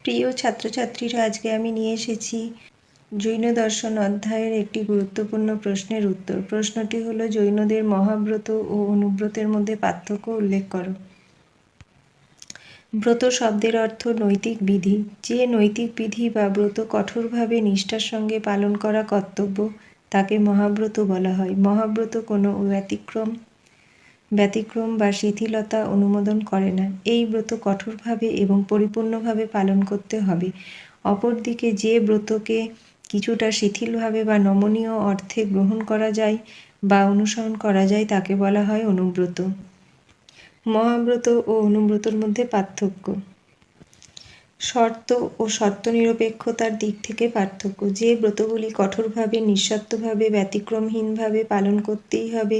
প্রিয় ছাত্রছাত্রীরা, আজকে আমি নিয়ে এসেছি জৈন দর্শন অধ্যায়ের একটি গুরুত্বপূর্ণ প্রশ্নের উত্তর। প্রশ্নটি হলো, জৈনদের মহাব্রত ও অনুব্রতের মধ্যে পার্থক্য উল্লেখ করো। ব্রত শব্দের অর্থ নৈতিক বিধি। যে নৈতিক বিধি বা ব্রত কঠোরভাবে নিষ্ঠার সঙ্গে পালন করা কর্তব্য, তাকে মহাব্রত বলা হয়। মহাব্রত কোনো ব্যতিক্রম ব্যতিক্রম বা শিথিলতা অনুমোদন করে না। এই ব্রত কঠোরভাবে এবং পরিপূর্ণভাবে পালন করতে হবে। অপরদিকে যে ব্রতকে কিছুটা শিথিলভাবে বা নমনীয় অর্থে গ্রহণ করা যায় বা অনুসরণ করা যায়, তাকে বলা হয় অনুব্রত। মহাব্রত ও অনুব্রতর মধ্যে পার্থক্য। শর্ত ও শর্ত নিরপেক্ষতার দিক থেকে পার্থক্য। যে ব্রতগুলি কঠোরভাবে, নিঃশর্তভাবে, ব্যতিক্রমহীনভাবে পালন করতেই হবে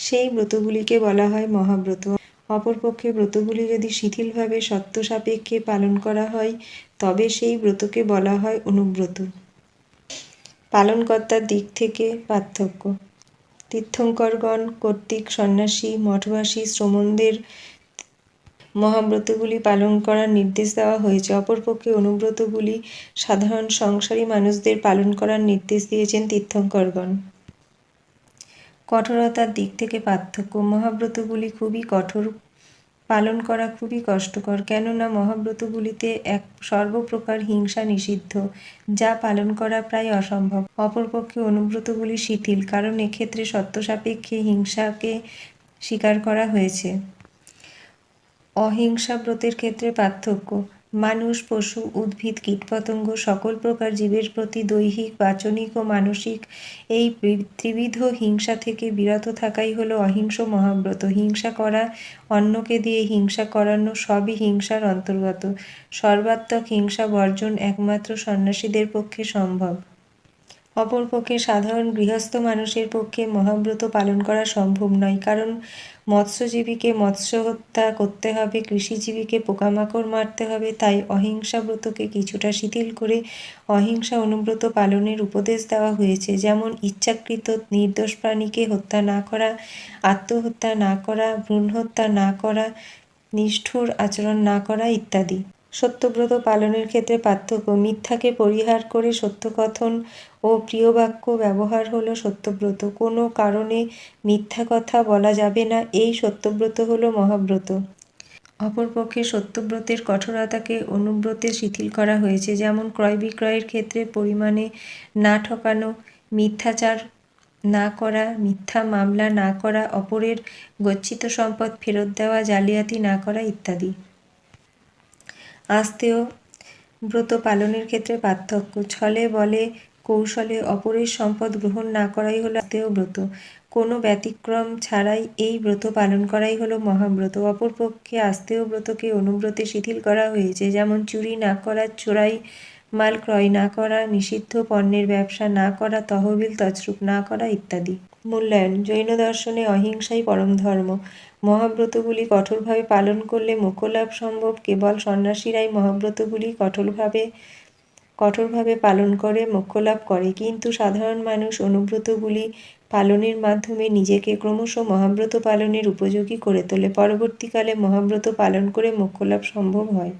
সেই ব্রতগুলিকে বলা হয় মহাব্রত। অপরপক্ষে ব্রতগুলি যদি শিথিলভাবে সত্য সাপেক্ষে পালন করা হয়, তবে সেই ব্রতকে বলা হয় অনুব্রত। পালনকর্তার দিক থেকে পার্থক্য। তীর্থঙ্করগণ, কর্তৃক সন্ন্যাসী, মঠবাসী, শ্রমণদের মহাব্রতগুলি পালন করার নির্দেশ দেওয়া হয়েছে। অপরপক্ষে অনুব্রতগুলি সাধারণ সংসারী মানুষদের পালন করার নির্দেশ দিয়েছেন তীর্থঙ্করগণ। কঠোরতার দিক থেকে পার্থক্য। মহাব্রতগুলি খুবই কঠোর, পালন করা খুবই কষ্টকর, কেননা মহাব্রতগুলিতে এক সর্বপ্রকার হিংসা নিষিদ্ধ, যা পালন করা প্রায় অসম্ভব। অপরপক্ষে অনুব্রতগুলি শিথিল, কারণ এক্ষেত্রে সত্য সাপেক্ষে হিংসাকে স্বীকার করা হয়েছে। অহিংসা ব্রতের ক্ষেত্রে পার্থক্য। মানুষ, পশু, উদ্ভিদ, কীটপতঙ্গ, সকল প্রকার জীবের প্রতি দৈহিক, বাচনিক ও মানসিক এই ত্রিবিধ হিংসা থেকে বিরত থাকাই হলো অহিংস মহাব্রত। হিংসা করা অন্যকে দিয়ে হিংসা করানো সবই হিংসার অন্তর্গত। সর্বাত্মক হিংসা বর্জন একমাত্র সন্ন্যাসীদের পক্ষে সম্ভব। অপরপক্ষে সাধারণ গৃহস্থ মানুষের পক্ষে মহাব্রত পালন করা সম্ভব নয়, কারণ মৎস্যজীবীকে মৎস্য হত্যা করতে হবে, কৃষিজীবীকে পোকামাকড় মারতে হবে, তাই অহিংসা ব্রতকে কিছুটা শিথিল করে অহিংসা অনুব্রত পালনের উপদেশ দেওয়া হয়েছে। যেমন, ইচ্ছাকৃত নির্দোষ প্রাণীকে হত্যা না করা, আত্মহত্যা না করা ভ্রূণ হত্যা না করা, নিষ্ঠুর আচরণ না করা ইত্যাদি। সত্যব্রত পালনের ক্ষেত্রে পার্থক্য। মিথ্যাকে পরিহার করে সত্যকথন ও প্রিয় বাক্য ব্যবহার হলো সত্যব্রত। কোনো কারণে মিথ্যা কথা বলা যাবে না, এই সত্যব্রত হলো মহাব্রত। অপরপক্ষে সত্যব্রতের কঠোরতাকে অনুব্রতে শিথিল করা হয়েছে, যেমন ক্রয় বিক্রয়ের ক্ষেত্রে পরিমাণে না ঠকানো, মিথ্যাচার না করা, মিথ্যা মামলা না করা, অপরের গচ্ছিত সম্পদ ফেরত দেওয়া, জালিয়াতি না করা ইত্যাদি। আস্তেয় ব্রত পালনের ক্ষেত্রে পার্থক্য। ছলে বলে কৌশলে অপরের সম্পদ গ্রহণ না করাই হলো আস্তেয় ব্রত। কোনো ব্যতিক্রম ছাড়াই এই ব্রত পালন করাই হলো মহাব্রত। অপরপক্ষে আস্তেয় ব্রতকে অনুব্রতে শিথিল করা হয়েছে। যেমন চুরি না করা, চোরাই মাল ক্রয় না করা, নিষিদ্ধ পণ্যের ব্যবসা না করা, তহবিল তছরূপ না করা ইত্যাদি। মূল্যায়ন জৈন দর্শনে অহিংসাই পরম ধর্ম। মহাব্রতগুলি কঠোরভাবে পালন করলে মোক্ষলাভ সম্ভব। কেবল সন্ন্যাসীরাই মহাব্রতগুলি কঠোরভাবে কঠোরভাবে পালন করে মোক্ষলাভ করে। কিন্তু সাধারণ মানুষ অনুব্রতগুলি পালনের মাধ্যমে নিজেকে ক্রমশ মহাব্রত পালনের উপযোগী করে তোলে। পরবর্তীকালে মহাব্রত পালন করে মোক্ষলাভ সম্ভব হয়।